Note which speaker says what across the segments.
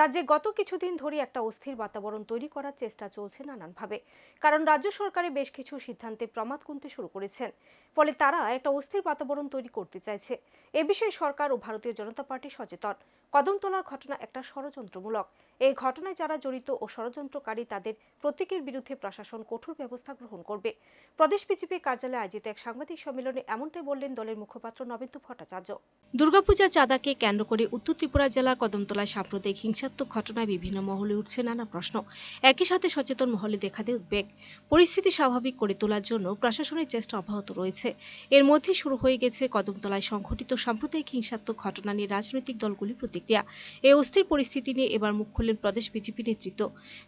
Speaker 1: রাজ্যে গত কিছুদিন ধরে একটা অস্থির বাতাবরণ তৈরি করার চেষ্টা চলছে নানানভাবে। কারণ রাজ্য সরকারের বেশ কিছু সিদ্ধান্তে প্রমাদ গুনতে শুরু করেছেন। ফলে তারা একটা অস্থির বাতাবরণ তৈরি করতে চাইছে। এ বিষয়ে সরকার ও ভারতীয় জনতা পার্টি সচেতন। কদমতলার ঘটনা একটা ষড়যন্ত্রমূলক। এই ঘটনায় যারা জড়িত ও ষড়যন্ত্রকারী তাদের প্রত্যেকের বিরুদ্ধে প্রশাসন কঠোর ব্যবস্থা গ্রহণ করবে। প্রদেশ বিজেপি কার্যালয়ে আয়োজিত এক সাংবাদিক সম্মেলনে এমনটাই বললেন দলের মুখপাত্র নবেন্দু ভট্টাচার্য। দুর্গাপূজা চাঁদাকে কেন্দ্র করে উত্তর ত্রিপুরা জেলার কদমতলায় সাম্প্রদায়িক হিংসাত্মক ঘটনায় বিভিন্ন মহলে উঠছে নানা প্রশ্ন। একই সাথে সচেতন মহলে দেখা দেয় উদ্বেগ। পরিস্থিতি স্বাভাবিক করে তোলার জন্য প্রশাসনের চেষ্টা অব্যাহত রয়েছে। এর মধ্যে শুরু হয়ে গেছে কদমতলায় সংঘটিত সাম্প্রদায়িক হিংসাত্মক ঘটনা নিয়ে রাজনৈতিক দলগুলির প্রতিক্রিয়া। এই অস্থির পরিস্থিতি নিয়ে এবার মুখ খুললেন প্রদেশ বিজেপি নেতৃত্ব।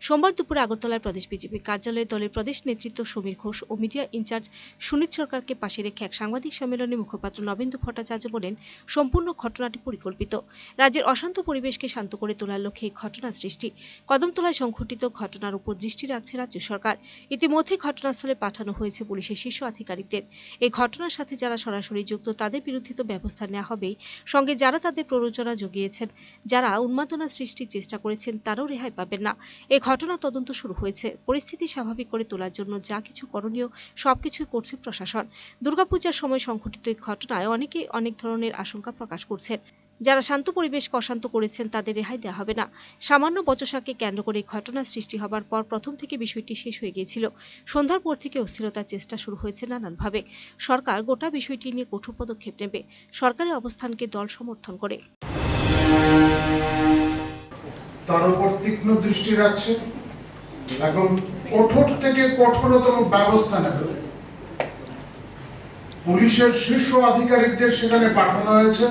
Speaker 1: সোমবার দুপুরে আগরতলায় প্রদেশ বিজেপি কার্যালয়ে দলের প্রদেশ নেতৃত্ব সমীর ঘোষ ও মিডিয়া ইনচার্জ সুনীত সরকারকে পাশে রেখে এক সাংবাদিক সম্মেলনে মুখপাত্র নবেন্দু ভট্টাচার্য বলেন, সম্পূর্ণ ঘটনাটি পরিকল্পিত। রাজ্যের অশান্ত পরিবেশকে শান্ত করে তোলার লক্ষ্যে ঘটনা সৃষ্টি। কদমতলায় সংঘটিত ঘটনার উপর দৃষ্টি রাখছে রাজ্য সরকার। ইতিমধ্যে ঘটনাস্থলে পাঠানো হয়েছে পুলিশের শীর্ষ আধিকারিকদের। এই ঘটনার সাথে যারা সরাসরি যুক্ত, তাদের বিরুদ্ধে তো ব্যবস্থা নেওয়া হবেই। সঙ্গে যারা তাদের প্ররোচনা জুগিয়েছেন, যারা উন্মাদনা সৃষ্টির চেষ্টা করেছেন, তারাও রেহাই পাবেন না। এই ঘটনা তদন্ত শুরু হয়েছে। পরিস্থিতি স্বাভাবিক করে তোলার জন্য যা কিছু করণীয়, সবকিছুই করছে প্রশাসন। দুর্গাপূজার সময় সংঘটিত এই ঘটনায় অনেকেই অনেক ধরনের আশঙ্কা প্রকাশ করছেন। যারা শান্ত পরিবেশকে অশান্ত করেছেন তাদের রেহাই দেওয়া হবে না। সামান্য বচসাকে কেন্দ্র করে এই ঘটনার সৃষ্টি হবার পর প্রথম থেকে বিষয়টি শেষ হয়ে গিয়েছিল। সন্ধ্যার পর থেকে অস্থিরতার চেষ্টা শুরু হয়েছে নানানভাবে। সরকার গোটা বিষয়টি নিয়ে কঠোর পদক্ষেপ নেবে। সরকারের অবস্থানকে দল সমর্থন করে।
Speaker 2: তার উপর তীক্ষ্ণ দৃষ্টি রাখছে এবং কঠোর থেকে কঠোরতম ব্যবস্থা নেবে। পুলিশের শীর্ষ আধিকারিকদের সেখানে পাঠানো হয়েছে।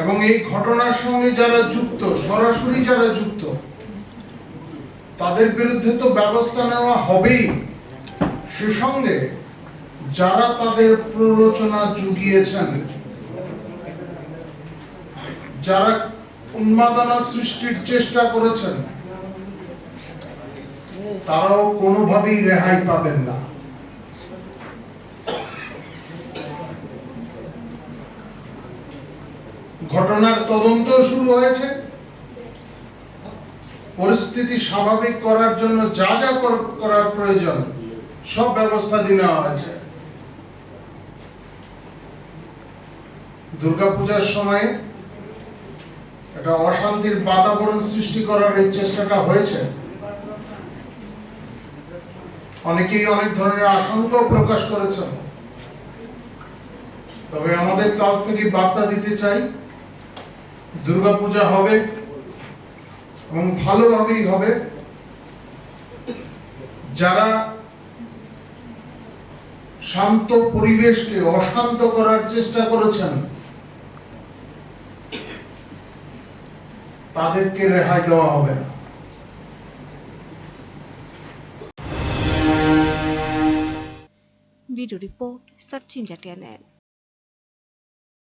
Speaker 2: এবং এই ঘটনার সঙ্গে যারা যুক্ত, সরাসরি যারা যুক্ত, তাদের বিরুদ্ধে তো ব্যবস্থা নেওয়া হবেই। সে সঙ্গে যারা তাদের প্ররোচনা জুগিয়েছেন, যারা উন্মাদনা সৃষ্টির চেষ্টা করেছেন, তারাও কোনোভাবেই রেহাই পাবেন না। ঘটনার তদন্ত শুরু হয়েছে। পরিস্থিতি স্বাভাবিক করার জন্য যা যা কর- করার প্রয়োজন, সব ব্যবস্থা নেওয়া হয়েছে। দুর্গাপূজার সময় একটা অশান্তির বাতাবরণ সৃষ্টি করার এই চেষ্টাটা হয়েছে। অনেকেই অনেক ধরনের আশঙ্কা প্রকাশ করেছেন। তবে আমাদের তরফ থেকে বার্তা দিতে চাই দুর্গাপূজা হবে এবং ভালোভাবেই হবে। যারা শান্ত পরিবেশকে অশান্ত করার চেষ্টা করেছেন, তাদেরকে রেহাই দেওয়া হবে না।
Speaker 1: Video report India channel